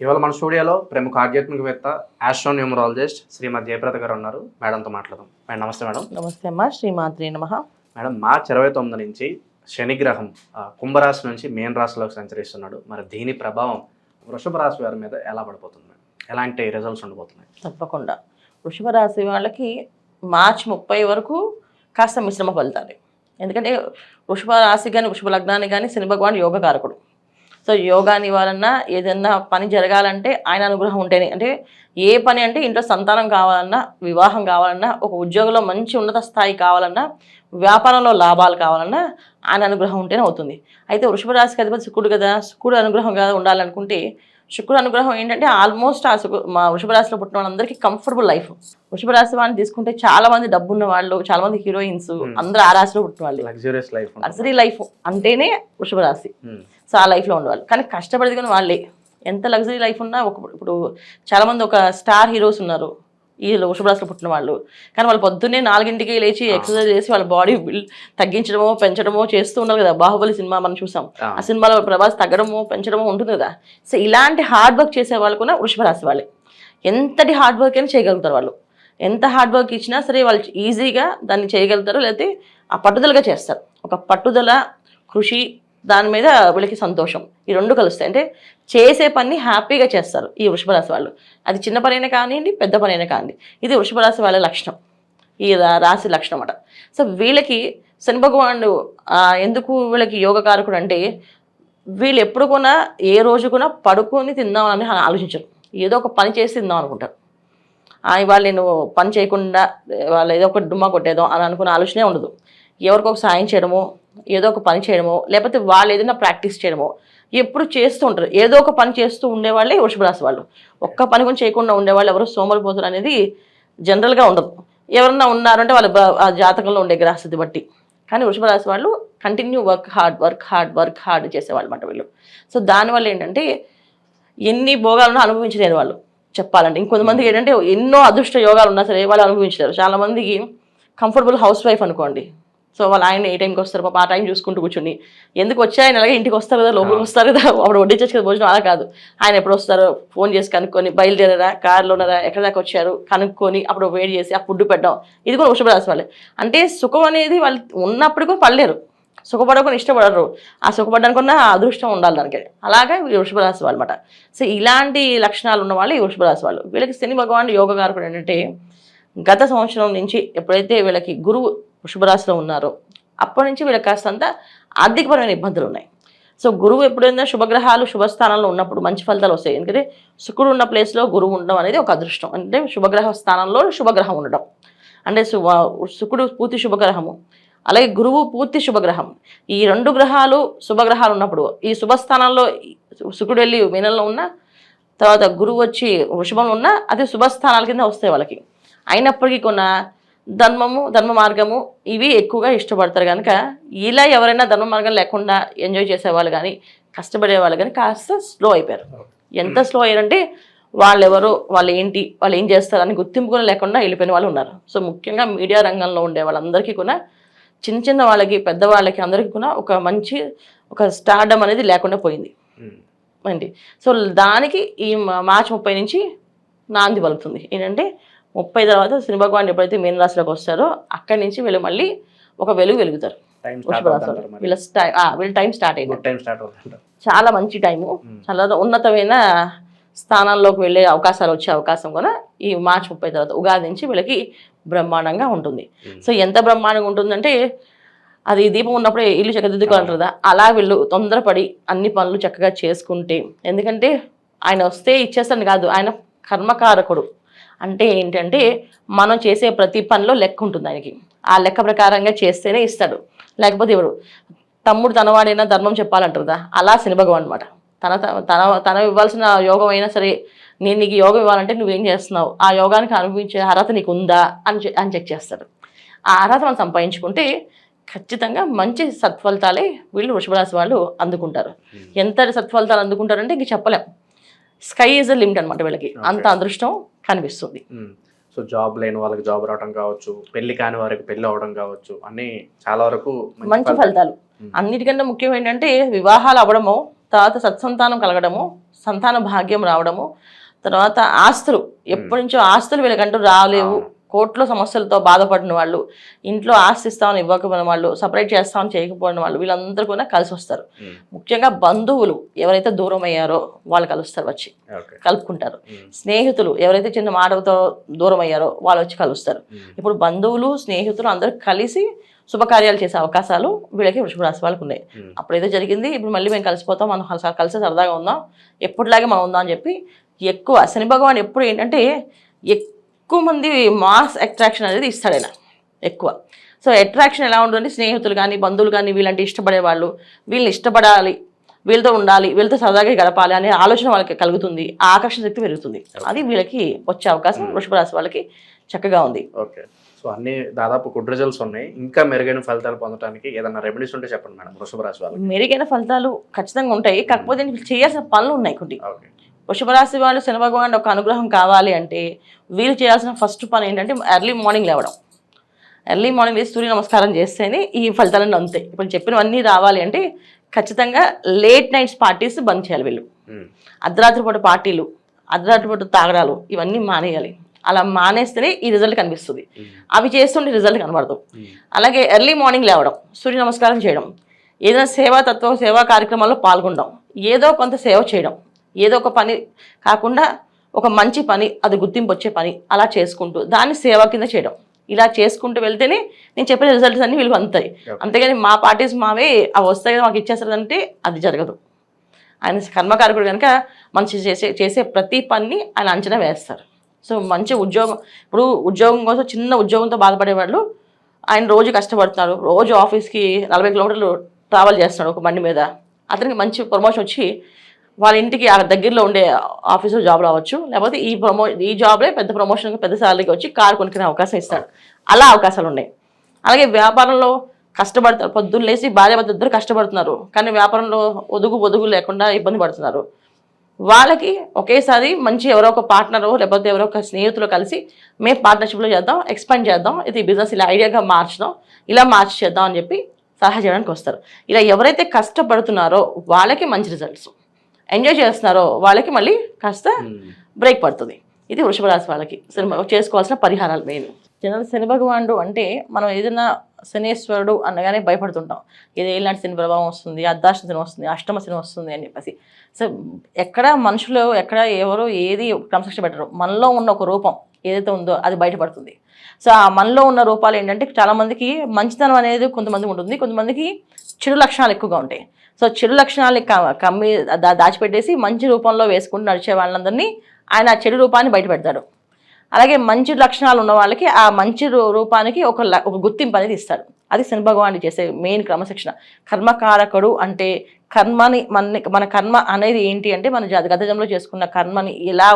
ఇవాళ మన స్టూడియోలో ప్రముఖ ఆధ్యాత్మికవేత్త ఆస్ట్రోన్యూమరాలజిస్ట్ శ్రీమతి జయప్రద గారు ఉన్నారు. మేడంతో మాట్లాడదాం. మేడం నమస్తే మేడం. నమస్తే అమ్మా. శ్రీమాత్రి నమ. మేడం మార్చ్ ఇరవై తొమ్మిది నుంచి శనిగ్రహం కుంభరాశి నుంచి మేన్ రాశిలోకి సంచరిస్తున్నాడు. మరి దీని ప్రభావం వృషభ రాశి వారి మీద ఎలా పడిపోతుంది మేడం? ఎలాంటి రిజల్ట్స్ ఉండబోతున్నాయి? తప్పకుండా. వృషభ రాశి వాళ్ళకి మార్చి ముప్పై వరకు కాస్త మిశ్రమ ఫలితాలు. ఎందుకంటే వృషభ రాశి కానీ వృషభ లగ్నాన్ని కానీ శని భగవాన్ యోగ కారకుడు. సో యోగాని ఇవ్వాలన్నా ఏదన్నా పని జరగాలంటే ఆయన అనుగ్రహం ఉంటేనే. అంటే ఏ పని అంటే ఇంట్లో సంతానం కావాలన్నా వివాహం కావాలన్నా ఒక ఉద్యోగంలో మంచి ఉన్నత స్థాయి కావాలన్నా వ్యాపారంలో లాభాలు కావాలన్నా ఆయన అనుగ్రహం ఉంటేనే అవుతుంది. అయితే వృషభ రాశికి అధిపతి శుక్రుడు కదా శుక్రుడు అనుగ్రహంగా ఉండాలనుకుంటే శుక్రుడు అనుగ్రహం ఏంటంటే ఆల్మోస్ట్ ఆ శుక్రు మా వృషభ రాశిలో పుట్టిన వాళ్ళందరికీ కంఫర్టబుల్ లైఫ్. వృషభ రాశి వాళ్ళని తీసుకుంటే చాలా మంది డబ్బు ఉన్న వాళ్ళు చాలా మంది హీరోయిన్స్ అందరూ ఆ రాశిలో పుట్టిన వాళ్ళు. లగ్జూరియస్ లైఫ్ లగ్జరీ లైఫ్ అంటేనే వృషభ రాశి. సో ఆ లైఫ్లో ఉండేవాళ్ళు. కానీ కష్టపడేది కానీ వాళ్ళే. ఎంత లగ్జరీ లైఫ్ ఉన్నా ఒక ఇప్పుడు చాలామంది ఒక స్టార్ హీరోస్ ఉన్నారు. ఈ వృషభ రాశిలో పుట్టిన వాళ్ళు. కానీ వాళ్ళు పొద్దున్నే నాలుగింటికి లేచి ఎక్సర్సైజ్ చేసి వాళ్ళ బాడీ తగ్గించడమో పెంచడమో చేస్తూ ఉన్నారు కదా. బాహుబలి సినిమా మనం చూసాం. ఆ. సినిమాలో ప్రభాస్ తగ్గడమో పెంచడమో ఉంటుంది కదా. సో ఇలాంటి హార్డ్ వర్క్ చేసే వాళ్ళు కూడా వృషభ రాశి వాళ్ళే. ఎంతటి హార్డ్ వర్క్ అయినా చేయగలుగుతారు వాళ్ళు. ఎంత హార్డ్ వర్క్ ఇచ్చినా సరే వాళ్ళు ఈజీగా దాన్ని చేయగలుగుతారు లేకపోతే ఆ పట్టుదలగా చేస్తారు. ఒక పట్టుదల కృషి దాని మీద వీళ్ళకి సంతోషం. ఈ రెండు కలుస్తాయి. అంటే చేసే పని హ్యాపీగా చేస్తారు ఈ వృషభ రాశి వాళ్ళు. అది చిన్న పని అయినా కానివ్వండి పెద్ద పని అయినా కానివ్వండి. ఇది వృషభ రాశి వాళ్ళ లక్షణం. ఈ రాశి లక్షణం అన్నమాట. సో వీళ్ళకి శని భగవానుడు ఎందుకు వీళ్ళకి యోగకారకుడు అంటే వీళ్ళు ఎప్పుడు కూడా ఏ రోజు కూడా పడుకొని తిందామని ఆలోచించరు. ఏదో ఒక పని చేసి తిందాం అనుకుంటారు. ఆ, ఇవాళ నేను పని చేయకుండా వాళ్ళు ఏదో ఒక డుమ్మా కొట్టేదో అని అనుకునే ఆలోచనే ఉండదు. ఎవరికో ఒక సాయం చేయడమో ఏదో ఒక పని చేయడమో లేకపోతే వాళ్ళు ఏదైనా ప్రాక్టీస్ చేయడమో ఎప్పుడు చేస్తూ ఉంటారు. ఏదో ఒక పని చేస్తూ ఉండేవాళ్ళే వృషభ రాశి వాళ్ళు. ఒక్క పని కూడా చేయకుండా ఉండేవాళ్ళు ఎవరు సోమరిపోతారు అనేది జనరల్గా ఉండదు. ఎవరన్నా ఉన్నారంటే వాళ్ళ జాతకంలో ఉండే గ్రహస్థితి బట్టి. కానీ వృషభ రాశి వాళ్ళు continue work hard work hard work hard చేసేవాళ్ళు అన్నమాట వీళ్ళు. సో దానివల్ల ఏంటంటే ఎన్ని భోగాలను అనుభవించలేరు వాళ్ళు. చెప్పాలంటే ఇంకొంతమందికి ఏంటంటే ఎన్నో అదృష్ట యోగాలు ఉన్నా సరే వాళ్ళు అనుభవించలేరు. చాలా మందికి కంఫర్టబుల్ హౌస్ వైఫ్ అనుకోండి. సో వాళ్ళు ఆయన ఏ టైంకి వస్తారు? పాప ఆ టైం చూసుకుంటూ కూర్చుని. ఎందుకు వచ్చి ఆయన అలాగే ఇంటికి వస్తారు కదా? లోపలికి వస్తారు కదా? అప్పుడు వడ్డించచ్చు కదా భోజనం అలా కాదు. ఆయన ఎప్పుడు వస్తారో ఫోన్ చేసి కనుక్కొని బయలుదేరారా? కార్లో ఉన్నారా? ఎక్కడి దాకా వచ్చారు? కనుక్కొని అప్పుడు వేడి చేసి ఆ ఫుడ్ పెట్టడం. ఇది కూడా వృషభ రాశి వాళ్ళే. అంటే సుఖం అనేది వాళ్ళు ఉన్నప్పుడు కూడా పడలేరు. సుఖపడకుండా ఇష్టపడరు. ఆ సుఖపడడానికి ఉన్న ఆ అదృష్టం ఉండాలి దానికి. అలాగే వృషభ రాశి వాళ్ళు అనమాట సో ఇలాంటి లక్షణాలు ఉన్న వాళ్ళు ఈ వృషభ రాశి వాళ్ళు. వీళ్ళకి శని భగవాన్ యోగకారకుడు ఏంటంటే గత సంవత్సరం నుంచి ఎప్పుడైతే వీళ్ళకి గురువు వృషభరాశిలో ఉన్నారు. ఉన్నారో అప్పటి నుంచి వీళ్ళకి కాస్తంత ఆర్థికపరమైన ఇబ్బందులు ఉన్నాయి. సో గురువు ఎప్పుడైనా శుభగ్రహాలు శుభస్థానంలో ఉన్నప్పుడు మంచి ఫలితాలు వస్తాయి. ఎందుకంటే శుక్రుడు ఉన్న ప్లేస్లో గురువు ఉండడం అనేది ఒక అదృష్టం. అంటే శుభగ్రహ స్థానంలో శుభగ్రహం ఉండడం. అంటే శుభ శుక్రుడు పూర్తి శుభగ్రహము. అలాగే గురువు పూర్తి శుభగ్రహం. ఈ రెండు గ్రహాలు శుభగ్రహాలు ఉన్నప్పుడు ఈ శుభస్థానంలో శుక్రుడు వెళ్ళి మీనంలో ఉన్న తర్వాత గురువు వచ్చి వృషభంలో ఉన్న అది శుభస్థానాల కింద వస్తాయి వాళ్ళకి. అయినప్పటికీ కొన్న ధర్మము ధర్మ మార్గము ఇవి ఎక్కువగా ఇష్టపడతారు కనుక ఇలా ఎవరైనా ధర్మ మార్గం లేకుండా ఎంజాయ్ చేసేవాళ్ళు కానీ కష్టపడే వాళ్ళు కానీ కాస్త స్లో అయిపోయారు. ఎంత స్లో అయ్యారంటే వాళ్ళు ఎవరు వాళ్ళు ఏంటి వాళ్ళు ఏం చేస్తారు అని గుర్తింపు కూడా లేకుండా వెళ్ళిపోయిన వాళ్ళు ఉన్నారు. సో ముఖ్యంగా మీడియా రంగంలో ఉండే వాళ్ళందరికీ కూడా చిన్న చిన్న వాళ్ళకి పెద్దవాళ్ళకి అందరికీ కూడా ఒక మంచి ఒక స్టార్డమ్ అనేది లేకుండా పోయింది. అండి. సో దానికి ఈ మార్చి ముప్పై నుంచి నాంది పలుకుతుంది. ఏంటంటే ముప్పై తర్వాత శని భగవాన్ ఎప్పుడైతే మీన రాశిలోకి వస్తారో అక్కడి నుంచి వీళ్ళు మళ్ళీ ఒక వెలుగు వెలుగుతారు. వాళ్ళు. టైం స్టార్ట్ అయింది. టైం స్టార్ట్ అవుతుంటారు. చాలా మంచి టైము Hmm. చాలా ఉన్నతమైన స్థానాల్లోకి వెళ్ళే అవకాశాలు వచ్చే అవకాశం కూడా ఈ మార్చి ముప్పై తర్వాత ఉగాది నుంచి వీళ్ళకి బ్రహ్మాండంగా ఉంటుంది. Hmm. సో ఎంత బ్రహ్మాండంగా ఉంటుందంటే అది దీపం ఉన్నప్పుడే ఇల్లు చక్కదిద్దుకోవాలంటారు కదా అలా వీళ్ళు తొందరపడి అన్ని పనులు చక్కగా చేసుకుంటే ఎందుకంటే ఆయన వస్తే ఇచ్చేస్తాను కాదు ఆయన కర్మకారకుడు. అంటే ఏంటంటే మనం చేసే ప్రతి పనిలో లెక్క ఉంటుంది ఆయనకి. ఆ లెక్క ప్రకారంగా చేస్తేనే ఇస్తాడు. లేకపోతే ఇవ్వడు తమ్ముడు తనవాడైనా ధర్మం చెప్పాలంటారు కదా అలా శనిభగవాన్ అనమాట తన తన తన ఇవ్వాల్సిన యోగం అయినా సరే నేను నీకు యోగం ఇవ్వాలంటే నువ్వేం చేస్తున్నావు? ఆ యోగానికి అనుభవించే అర్హత నీకు ఉందా? అని అని చెక్ చేస్తాడు. ఆ అర్హత మనం సంపాదించుకుంటే ఖచ్చితంగా మంచి సత్ఫలితాలే వీళ్ళు వృషభరాశి వాళ్ళు అందుకుంటారు. ఎంత సత్ఫలితాలు అందుకుంటారంటే ఇంక చెప్పలేం. స్కై ఈజ్ లిమిట్ అనమాట వీళ్ళకి. అంత అదృష్టం కనిపిస్తుంది. సో జాబ్ లేని వాళ్ళకి జాబ్ రావడం కావచ్చు పెళ్ళి కాని వారికి పెళ్ళి అవడం కావచ్చు అన్ని చాలా వరకు మంచి ఫలితాలు. అన్నిటికంటే ముఖ్యం ఏంటంటే వివాహాలు అవ్వడము తర్వాత సత్సంతానం కలగడము సంతాన భాగ్యం రావడము తర్వాత ఆస్తులు. ఎప్పటి నుంచో ఆస్తులు వీళ్ళకంటూ రాలేవు. కోర్టులో సమస్యలతో బాధపడిన వాళ్ళు ఇంట్లో ఆస్తి ఇస్తామని ఇవ్వకపోయిన వాళ్ళు సపరేట్ చేస్తామని చేయకపోయిన వాళ్ళు వీళ్ళందరూ కూడా కలిసి వస్తారు. ముఖ్యంగా బంధువులు ఎవరైతే దూరం అయ్యారో వాళ్ళు కలుస్తారు వచ్చి కలుపుకుంటారు. స్నేహితులు ఎవరైతే చిన్న మాటలతో దూరం అయ్యారో వాళ్ళు వచ్చి కలుస్తారు. ఇప్పుడు బంధువులు స్నేహితులు అందరూ కలిసి శుభకార్యాలు చేసే అవకాశాలు వీళ్ళకి వృషభ రాశి వాళ్ళకి ఉన్నాయి. అప్పుడు ఏదో జరిగింది ఇప్పుడు మళ్ళీ మేము కలిసిపోతాం మనం కలిసి సరదాగా ఉందాం ఎప్పటిలాగే మనం ఉందాం అని చెప్పి ఎక్కువ శని భగవాన్ ఎప్పుడు ఏంటంటే ఎక్కువ మంది మాస్ అట్రాక్షన్ అనేది ఇస్తాడు ఆయన. ఎక్కువ. సో అట్రాక్షన్ ఎలా ఉంటుందంటే స్నేహితులు కానీ బంధువులు కానీ వీళ్ళంటే ఇష్టపడే వాళ్ళు వీళ్ళని ఇష్టపడాలి వీళ్ళతో ఉండాలి వీళ్ళతో సరదాగా గడపాలి అనే ఆలోచన వాళ్ళకి కలుగుతుంది ఆకర్షణ శక్తి పెరుగుతుంది. అది వీళ్ళకి వచ్చే అవకాశం వృషభ రాశి వాళ్ళకి చక్కగా ఉంది. ఓకే సో అన్ని దాదాపు గుడ్ రిజల్ట్స్ ఉన్నాయి. ఇంకా మెరుగైన ఫలితాలు పొందడానికి ఏదైనా రెమెడీస్ ఉంటే చెప్పండి మేడం వృషభ రాశి వాళ్ళకి. మెరుగైన ఫలితాలు ఖచ్చితంగా ఉంటాయి. కాకపోతే వీళ్ళు చేయాల్సిన పనులు ఉన్నాయి కొన్ని. ఓకే వృషభ రాశి వాళ్ళు శని భగవాన్ ఒక అనుగ్రహం కావాలి అంటే వీళ్ళు చేయాల్సిన ఫస్ట్ పని ఏంటంటే ఎర్లీ మార్నింగ్ లేవడం. ఎర్లీ మార్నింగ్ లేచి సూర్య నమస్కారం చేస్తేనే ఈ ఫలితాలన్నీ అంతాయి ఇప్పుడు చెప్పినవన్నీ రావాలి అంటే ఖచ్చితంగా లేట్ నైట్స్ పార్టీస్ బంద్ చేయాలి వీళ్ళు. అర్ధరాత్రి పూట పార్టీలు అర్ధరాత్రి పూట తాగడాలు ఇవన్నీ మానేయాలి. అలా మానేస్తేనే ఈ రిజల్ట్ కనిపిస్తుంది. అవి చేస్తుంటే రిజల్ట్ కనబడదు. అలాగే ఎర్లీ మార్నింగ్ లేవడం సూర్య నమస్కారం చేయడం ఏదైనా సేవా తత్వ సేవా కార్యక్రమాల్లో పాల్గొనడం ఏదో కొంత సేవ చేయడం ఏదో ఒక పని కాకుండా ఒక మంచి పని అది గుర్తింపు వచ్చే పని అలా చేసుకుంటూ దాన్ని సేవ కింద చేయడం. ఇలా చేసుకుంటూ వెళ్తేనే నేను చెప్పిన రిజల్ట్స్ అన్ని వీళ్ళు అందుతాయి. అంతేగాని మా పార్టీస్ మావే అవి వస్తాయి కదా మాకు ఇచ్చేస్తారంటే అది జరగదు. ఆయన కర్మకారకుడు కనుక మంచి చేసే చేసే ప్రతి పని ఆయన అంచనా వేస్తారు. సో మంచి ఉద్యోగం ఇప్పుడు ఉద్యోగం కోసం చిన్న ఉద్యోగంతో బాధపడే వాళ్ళు ఆయన రోజు కష్టపడుతున్నారు. రోజు ఆఫీస్కి నలభై కిలోమీటర్లు ట్రావెల్ చేస్తున్నాడు ఒక బండి మీద. అతనికి మంచి ప్రమోషన్ వచ్చి వాళ్ళ ఇంటికి ఆ దగ్గరలో ఉండే ఆఫీసులో జాబ్ రావచ్చు. లేకపోతే ఈ ప్రమో ఈ జాబ్లే పెద్ద ప్రమోషన్ పెద్ద శాలరీకి వచ్చి కారు కొనుక్కునే అవకాశం ఇస్తాడు. అలా అవకాశాలు ఉన్నాయి. అలాగే వ్యాపారంలో కష్టపడతారు పొద్దున్న లేచి భార్య భర్త ఇద్దరు కష్టపడుతున్నారు. కానీ వ్యాపారంలో ఒదుగు ఒదుగు లేకుండా ఇబ్బంది పడుతున్నారు. వాళ్ళకి ఒకేసారి మంచి ఎవరో ఒక పార్ట్నరు లేకపోతే ఎవరో ఒక స్నేహితులు కలిసి మేము పార్ట్నర్షిప్లో చేద్దాం ఎక్స్పాండ్ చేద్దాం ఇది బిజినెస్ ఇలా ఐడియాగా మార్చుదాం ఇలా మార్చి చేద్దాం అని చెప్పి సలహా చేయడానికి వస్తారు. ఇలా ఎవరైతే కష్టపడుతున్నారో వాళ్ళకి మంచి రిజల్ట్స్ ఎంజాయ్ చేస్తున్నారో వాళ్ళకి మళ్ళీ కాస్త ఉమ్, బ్రేక్ పడుతుంది. ఇది వృషభ రాశి వాళ్ళకి. శని చేసుకోవాల్సిన పరిహారాలు మెయిన్. జనరల్ శని భగవానుడు అంటే మనం ఏదైనా శనేశ్వరుడు అనగానే భయపడుతుంటాం. ఇది ఇలాంటి శని ప్రభావం వస్తుంది అర్ధాష్ట శని వస్తుంది అష్టమ శని వస్తుంది అని చెప్పేసి. సో ఎక్కడ మనుషులు ఎక్కడ ఎవరు ఏది క్రమశిక్షణ పెట్టరు. మనలో ఉన్న ఒక రూపం ఏదైతే ఉందో అది బయటపడుతుంది. సో ఆ మనలో ఉన్న రూపాలు ఏంటంటే చాలామందికి మంచితనం అనేది కొంతమందికి ఉంటుంది. కొంతమందికి చెడు లక్షణాలు ఎక్కువగా ఉంటాయి. సో చెడు లక్షణాలని క- కమ్మి దా- దాచిపెట్టేసి మంచి రూపంలో వేసుకుంటూ నడిచే వాళ్ళందరినీ ఆయన ఆ చెడు రూపాన్ని బయటపెడతాడు. అలాగే మంచి లక్షణాలు ఉన్న వాళ్ళకి ఆ మంచి రూ- రూపానికి ఒక ల- ఒక గుర్తింపు అనేది ఇస్తాడు. అది శని భగవానుడు చేసే మెయిన్ క్రమశిక్షణ. కర్మకారకుడు అంటే కర్మని మన మన కర్మ అనేది ఏంటి అంటే మన గత జన్మలో చేసుకున్న కర్మని ఎలా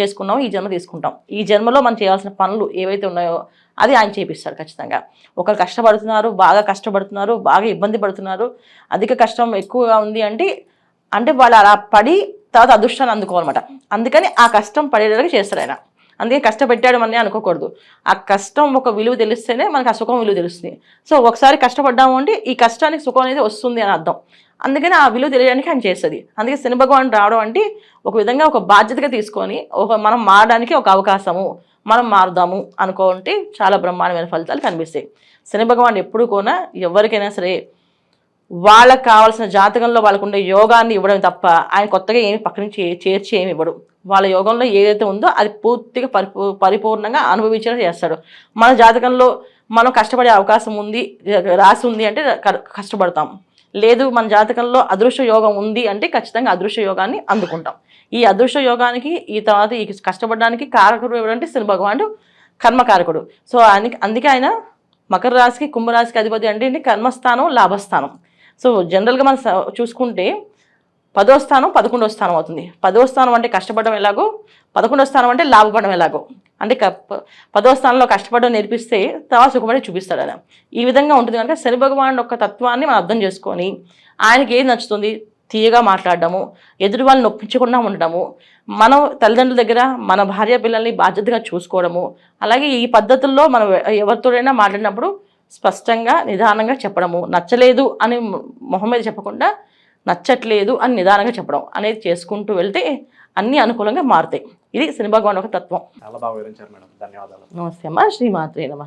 చేసుకున్నామో ఈ జన్మ తీసుకుంటాం. ఈ జన్మలో మనం చేయాల్సిన పనులు ఏవైతే ఉన్నాయో అది ఆయన చేపిస్తాడు ఖచ్చితంగా. ఒకరు కష్టపడుతున్నారు బాగా కష్టపడుతున్నారు బాగా ఇబ్బంది పడుతున్నారు అధిక కష్టం ఎక్కువగా ఉంది అంటే అంటే వాళ్ళు అలా పడి తర్వాత అదృష్టాన్ని అందుకోవాలన్నమాట. అందుకని ఆ కష్టం పడేలాగా చేస్తాడు ఆయన. అందుకే కష్టపెట్టాడు మనని అనుకోకూడదు. ఆ కష్టం ఒక విలువ తెలిస్తేనే మనకు ఆ సుఖం విలువ తెలుస్తుంది. సో ఒకసారి కష్టపడ్డాము అంటే ఈ కష్టానికి సుఖం అనేది వస్తుంది అని అర్థం. అందుకని ఆ విలువ తెలియడానికి ఆయన చేస్తుంది. అందుకే శని భగవాన్ రావడం అంటే ఒక విధంగా ఒక బాధ్యతగా తీసుకొని ఒక మనం మారడానికి ఒక అవకాశము మనం మారుదాము అనుకుంటే చాలా బ్రహ్మాండమైన ఫలితాలు కనిపిస్తాయి. శని భగవాన్ ఎప్పుడు కూడా ఎవరికైనా సరే వాళ్ళకి కావాల్సిన జాతకంలో వాళ్ళకు ఉండే యోగాన్ని ఇవ్వడం తప్ప ఆయన కొత్తగా ఏమి పక్క నుంచి చేర్చి ఏమి ఇవ్వడు. వాళ్ళ యోగంలో ఏదైతే ఉందో అది పూర్తిగా పరిపూ పరిపూర్ణంగా అనుభవించడం చేస్తాడు. మన జాతకంలో మనం కష్టపడే అవకాశం ఉంది రాసి ఉంది అంటే క- కష్టపడతాం. లేదు మన జాతకంలో అదృశ్య యోగం ఉంది అంటే ఖచ్చితంగా అదృశ్య యోగాన్ని అందుకుంటాం. ఈ అదృశ్య యోగానికి ఈ తర్వాత ఈ కష్టపడడానికి కారకుడు ఎవరంటే శని భగవానుడు కర్మకారకుడు. సో ఆయనకి అందుకే ఆయన మకర రాశికి కుంభరాశికి అధిపతి అంటే కర్మస్థానం లాభస్థానం. సో జనరల్గా మనం చూసుకుంటే పదో స్థానం పదకొండో స్థానం అవుతుంది. పదో స్థానం అంటే కష్టపడడం ఎలాగో పదకొండో స్థానం అంటే లాభపడడం ఎలాగో. అంటే పదో స్థానంలో కష్టపడడం నేర్పిస్తే తర్వాత సుఖపడి చూపిస్తాడు ఆయన. ఈ విధంగా ఉంటుంది కనుక శని భగవాన్ యొక్క తత్వాన్ని మనం అర్థం చేసుకొని ఆయనకి ఏది నచ్చుతుంది? తీయగా మాట్లాడడము ఎదుటి వాళ్ళని నొప్పించకుండా ఉండడము మనం తల్లిదండ్రుల దగ్గర మన భార్య పిల్లల్ని బాధ్యతగా చూసుకోవడము అలాగే ఈ పద్ధతుల్లో మనం ఎవరితోడైనా మాట్లాడినప్పుడు స్పష్టంగా నిదానంగా చెప్పడము నచ్చలేదు అని మొహం మీద చెప్పకుండా నచ్చట్లేదు అని నిదానంగా చెప్పడం అనేది చేసుకుంటూ వెళ్తే అన్నీ అనుకూలంగా మారుతాయి. ఇది శని భగవాన్ ఒక తత్వం. చాలా బాగా వివరించారు మేడం. ధన్యవాదాలు. నమస్తే అమ్మా. శ్రీమాత్రే నమ.